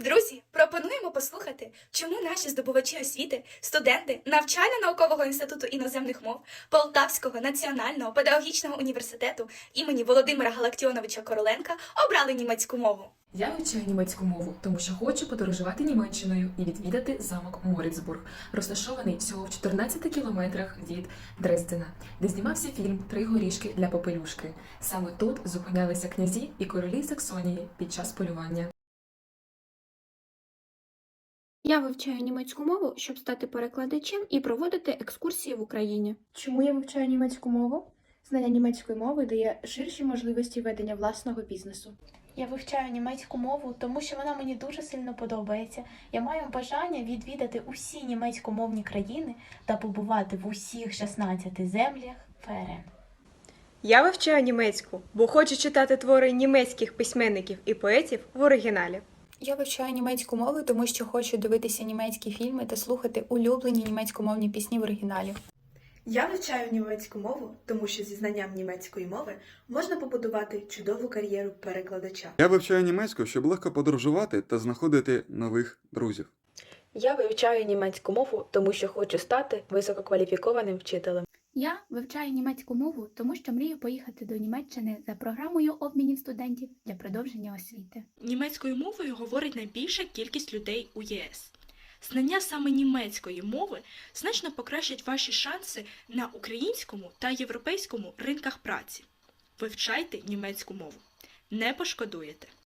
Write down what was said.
Друзі, пропонуємо послухати, чому наші здобувачі освіти, студенти навчально-наукового інституту іноземних мов Полтавського національного педагогічного університету імені Володимира Галактіоновича Короленка обрали німецьку мову. Я вивчаю німецьку мову, тому що хочу подорожувати Німеччиною і відвідати замок Моріцбург, розташований всього в 14 кілометрах від Дрездена, де знімався фільм Три горішки для попелюшки. Саме тут зупинялися князі і королі Саксонії під час полювання. Я вивчаю німецьку мову, щоб стати перекладачем і проводити екскурсії в Україні. Чому я вивчаю німецьку мову? Знання німецької мови дає ширші можливості ведення власного бізнесу. Я вивчаю німецьку мову, тому що вона мені дуже сильно подобається. Я маю бажання відвідати усі німецькомовні країни та побувати в усіх 16 землях ФРН. Я вивчаю німецьку, бо хочу читати твори німецьких письменників і поетів в оригіналі. Я вивчаю німецьку мову, тому що хочу дивитися німецькі фільми та слухати улюблені німецькомовні пісні в оригіналі. Я вивчаю німецьку мову, тому що зі знанням німецької мови можна побудувати чудову кар'єру перекладача. Я вивчаю німецьку, щоб легко подорожувати та знаходити нових друзів. Я вивчаю німецьку мову, тому що хочу стати висококваліфікованим вчителем. Я вивчаю німецьку мову, тому що мрію поїхати до Німеччини за програмою обмінів студентів для продовження освіти. Німецькою мовою говорить найбільша кількість людей у ЄС. Знання саме німецької мови значно покращать ваші шанси на українському та європейському ринках праці. Вивчайте німецьку мову. Не пошкодуєте.